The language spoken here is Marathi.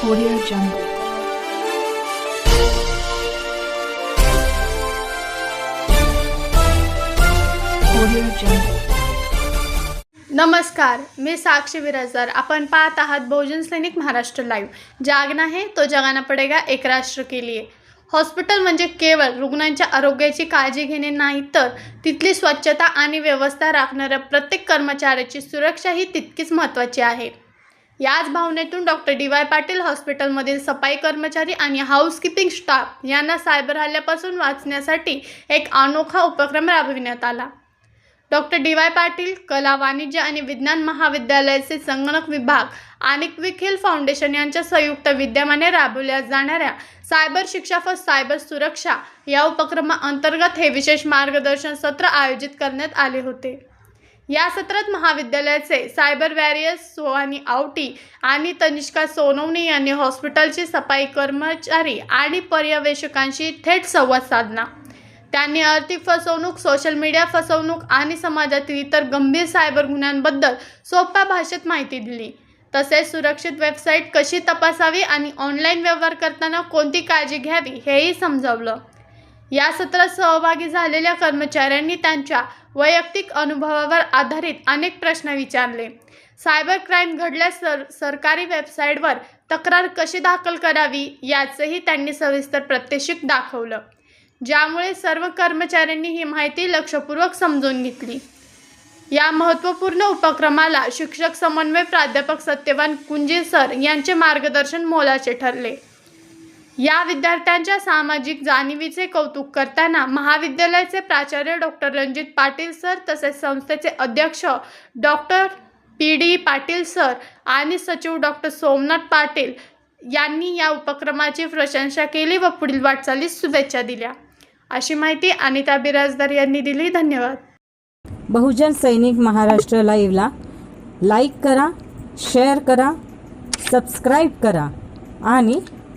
Audio Jungle. Audio Jungle. नमस्कार मी साक्षी विराजदार आपण पाहत आहात बहुजन सैनिक महाराष्ट्र लाईव्ह जागना है तो जगाना पडेगा एक राष्ट्र के लिए हॉस्पिटल म्हणजे केवळ रुग्णांच्या आरोग्याची काळजी घेणे नाही तर तिथली स्वच्छता आणि व्यवस्था राखणाऱ्या प्रत्येक कर्मचाऱ्याची सुरक्षा ही तितकीच महत्त्वाची आहे याच भावनेतून डॉक्टर डी वाय पाटील हॉस्पिटलमधील सफाई कर्मचारी आणि हाऊसकीपिंग स्टाफ यांना सायबर हल्ल्यापासून वाचण्यासाठी एक अनोखा उपक्रम राबविण्यात आला. डॉक्टर डी वाय पाटील कला वाणिज्य आणि विज्ञान महाविद्यालयाचे संगणक विभाग आणि क्विक फाउंडेशन यांच्या संयुक्त विद्यमाने राबवल्या जाणाऱ्या सायबर शिक्षा फॉर सायबर सुरक्षा या उपक्रमाअंतर्गत हे विशेष मार्गदर्शन सत्र आयोजित करण्यात आले होते. या सत्रात महाविद्यालयाचे सायबर वॅरियर्स सोहानी आवटी आणि तनिष्का सोनवणे यांनी हॉस्पिटलचे सफाई कर्मचारी आणि पर्यवेक्षकांशी थेट संवाद साधला. त्यांनी आर्थिक फसवणूक सोशल मीडिया फसवणूक आणि समाजातील इतर गंभीर सायबर गुन्ह्यांबद्दल सोप्या भाषेत माहिती दिली. तसेच सुरक्षित वेबसाईट कशी तपासावी आणि ऑनलाईन व्यवहार करताना कोणती काळजी घ्यावी हेही समजावलं. या सत्रात सहभागी झालेल्या कर्मचाऱ्यांनी त्यांच्या वैयक्तिक अनुभवावर आधारित अनेक प्रश्न विचारले. सायबर क्राईम घडल्यास सर सरकारी वेबसाईटवर तक्रार कशी दाखल करावी याचंही त्यांनी सविस्तर प्रात्यक्षिक दाखवलं. ज्यामुळे सर्व कर्मचाऱ्यांनी ही माहिती लक्षपूर्वक समजून घेतली. या महत्त्वपूर्ण उपक्रमाला शिक्षक समन्वय प्राध्यापक सत्यवान कुंजे सर यांचे मार्गदर्शन मोलाचे ठरले. या विद्यार्थ्यांच्या सामाजिक जाणीवीचे कौतुक करताना महाविद्यालयाचे प्राचार्य डॉक्टर रणजित पाटील सर तसेच संस्थेचे अध्यक्ष doctor P D Patil sir आणि सचिव डॉक्टर सोमनाथ पाटील यांनी या उपक्रमाची प्रशंसा केली व पुढील वाटचालीस शुभेच्छा दिल्या. अशी माहिती अनिता बिराजदार यांनी दिली. धन्यवाद. बहुजन सैनिक महाराष्ट्र लाईव्हला लाईक करा शेअर करा सबस्क्राईब करा आणि